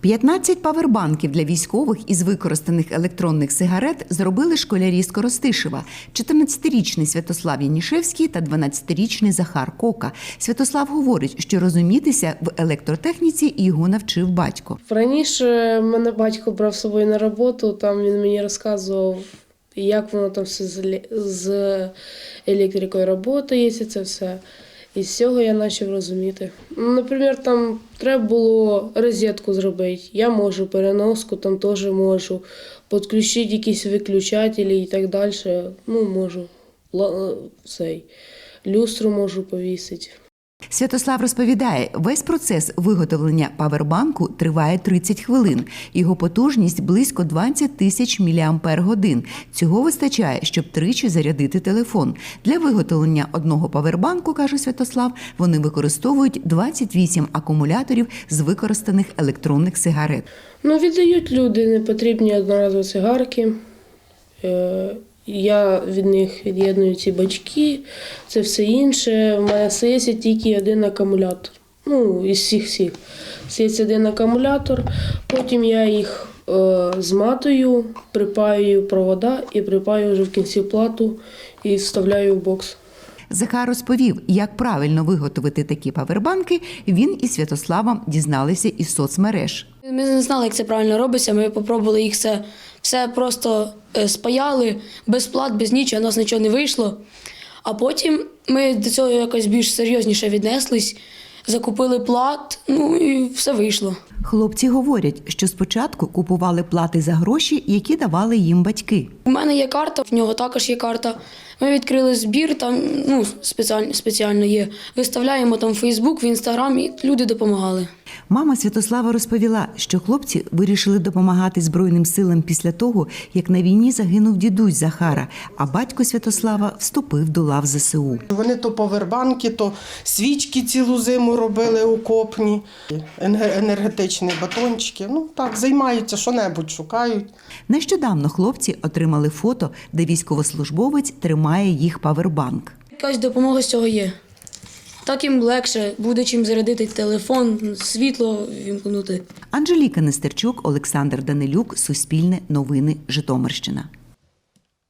15 павербанків для військових із використаних електронних сигарет зробили школярі з Коростишева. 14-річний Святослав Янішевський та 12-річний Захар Кока. Святослав говорить, що розумітися в електротехніці його навчив батько. Раніше мене батько брав з собою на роботу, там він мені розказував, як воно там все з електрикою працює, це все. І з цього я почав розуміти. Наприклад, там треба було розетку зробити. Я можу, переноску там теж можу, підключити якісь виключателі і так далі. Ну, можу. Ла- Цей. Люстру можу повісити. Святослав розповідає, весь процес виготовлення павербанку триває 30 хвилин. Його потужність близько 20 тисяч мАч. Цього вистачає, щоб тричі зарядити телефон. Для виготовлення одного павербанку, каже Святослав, вони використовують 28 акумуляторів з використаних електронних сигарет. Ну, віддають люди непотрібні одноразові цигарки. Я від них від'єдную ці бачки, це все інше. У мене стається тільки один акумулятор. Ну, із всіх всіх. Стається один акумулятор, потім я їх е, зматую, припаюю провода і припаю вже в кінці плату і вставляю в бокс. Захар розповів, як правильно виготовити такі павербанки. Він і Святославом дізналися із соцмереж. Ми не знали, як це правильно робиться. Ми спробували їх все, все просто е, спаяли, без плат, без нічого, у нас нічого не вийшло. А потім ми до цього якось більш серйозніше віднеслись, закупили плат, ну і все вийшло. Хлопці говорять, що спочатку купували плати за гроші, які давали їм батьки. У мене є карта, в нього також є карта. Ми відкрили збір, там ну, спеціально, спеціально є. Виставляємо там в Фейсбук, в Інстаграм, і люди допомагали. Мама Святослава розповіла, що хлопці вирішили допомагати Збройним силам після того, як на війні загинув дідусь Захара, а батько Святослава вступив до лав ЗСУ. Вони то повербанки, то свічки цілу зиму робили окопні, енер- енергетичні батончики. Ну так, займаються, що-небудь шукають. Нещодавно хлопці отримали фото, де військовослужбовець тримає їх павербанк. Якась допомога з цього є. Так їм легше, буде чим зарядити телефон, світло вімкнути. Анжеліка Нестерчук, Олександр Данилюк, Суспільне новини, Житомирщина.